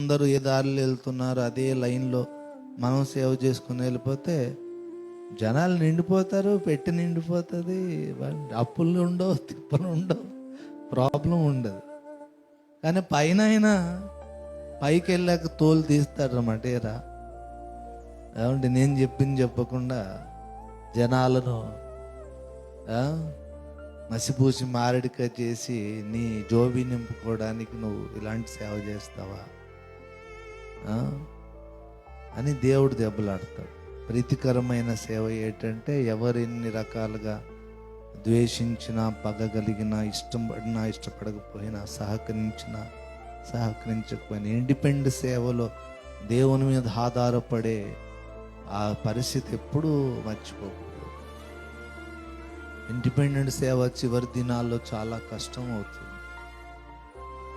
అందరూ ఏ దారిలో వెళ్తున్నారు అదే లైన్లో మనం సేవ చేసుకుని వెళ్ళిపోతే జనాలు నిండిపోతారు పెట్టి నిండిపోతుంది అప్పులు ఉండవు తిప్పలు ఉండవు ప్రాబ్లం ఉండదు. కానీ పైన అయినా పైకి వెళ్ళాక తోలు తీస్తాడు అన్నమాట ఏరా ఏమంటే నేను చెప్పింది చెప్పకుండా జనాలను మసిపూసి మారడిక చేసి నీ జోబి నింపుకోవడానికి నువ్వు ఇలాంటి సేవ చేస్తావా? అని దేవుడు దెబ్బలాడతాడు. ప్రీతికరమైన సేవ ఏంటంటే ఎవరెన్ని రకాలుగా ద్వేషించినా పగగలిగినా ఇష్టం పడినా ఇష్టపడకపోయినా సహకరించినా సహకరించకపోయినా ఇండిపెండెంట్ సేవలో దేవుని మీద ఆధారపడే ఆ పరిస్థితి ఎప్పుడూ మర్చిపోకూడదు. ఇండిపెండెంట్ సేవ చివరి దినాల్లో చాలా కష్టం అవుతుంది.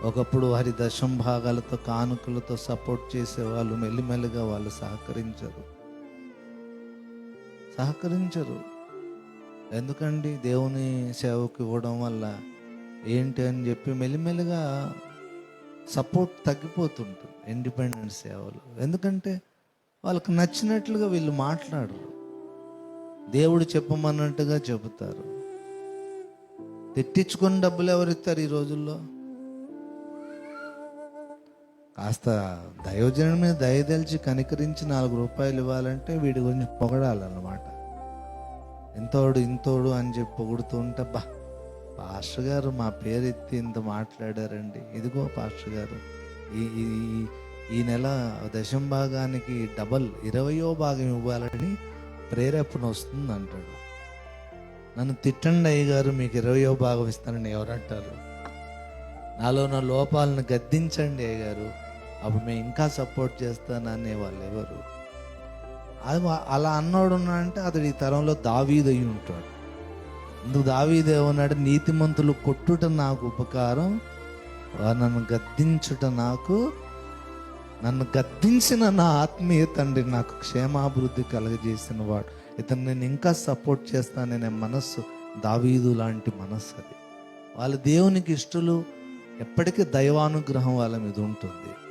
ఒకప్పుడు వారి దశం భాగాలతో కానుకలతో సపోర్ట్ చేసే వాళ్ళు మెల్లిమెల్లిగా వాళ్ళు సహకరించరు. సహకరించరు. ఎందుకండి? దేవుని సేవకు ఇవ్వడం వల్ల ఏంటి అని చెప్పి మెల్లిమెల్లిగా సపోర్ట్ తగ్గిపోతుంటుంది ఇండిపెండెంట్ సేవలు. ఎందుకంటే వాళ్ళకి నచ్చినట్లుగా వీళ్ళు మాట్లాడరు. దేవుడు చెప్పమన్నట్టుగా చెబుతారు. తెట్టించుకొని డబ్బులు ఎవరిస్తారు ఈ రోజుల్లో? కాస్త దైవజనం మీద దయదలిచి కనికరించి నాలుగు రూపాయలు ఇవ్వాలంటే వీడి గురించి పొగడాలన్నమాట. ఇంతోడు ఇంతోడు అని చెప్పి పొగుడుతూ ఉంటే బా పాస్టర్ గారు మా పేరు ఎత్తి ఇంత మాట్లాడారండి. ఇదిగో పాస్టర్ గారు ఈ ఈ నెల దశం భాగానికి డబల్ ఇరవయో భాగం ఇవ్వాలని ప్రేరేపణ వస్తుంది అంటాడు. నన్ను తిట్టండి అయ్య గారు మీకు ఇరవయో భాగం ఇస్తానని ఎవరంటారు? నాలో నా లోపాలను గద్దించండి అయ్యగారు అప్పుడు మేము ఇంకా సపోర్ట్ చేస్తాననే వాళ్ళు ఎవరు? అది అలా అన్నోడు ఉన్నాడంటే అతడు ఈ తరంలో దావీదు అయి ఉంటాడు. ఇందుకు దావీదు ఏమన్నాడు? నీతిమంతులు కొట్టుట నాకు ఉపకారం నన్ను గద్దించుట నాకు నన్ను గద్దించిన నా ఆత్మీయ తండ్రి నాకు క్షేమాభివృద్ధి కలగజేసిన వాడు. ఇతను నేను ఇంకా సపోర్ట్ చేస్తాననే మనస్సు దావీదు లాంటి మనస్సు అది. వాళ్ళ దేవునికి ఇష్టలు ఎప్పటికీ దైవానుగ్రహం వాళ్ళ మీద ఉంటుంది.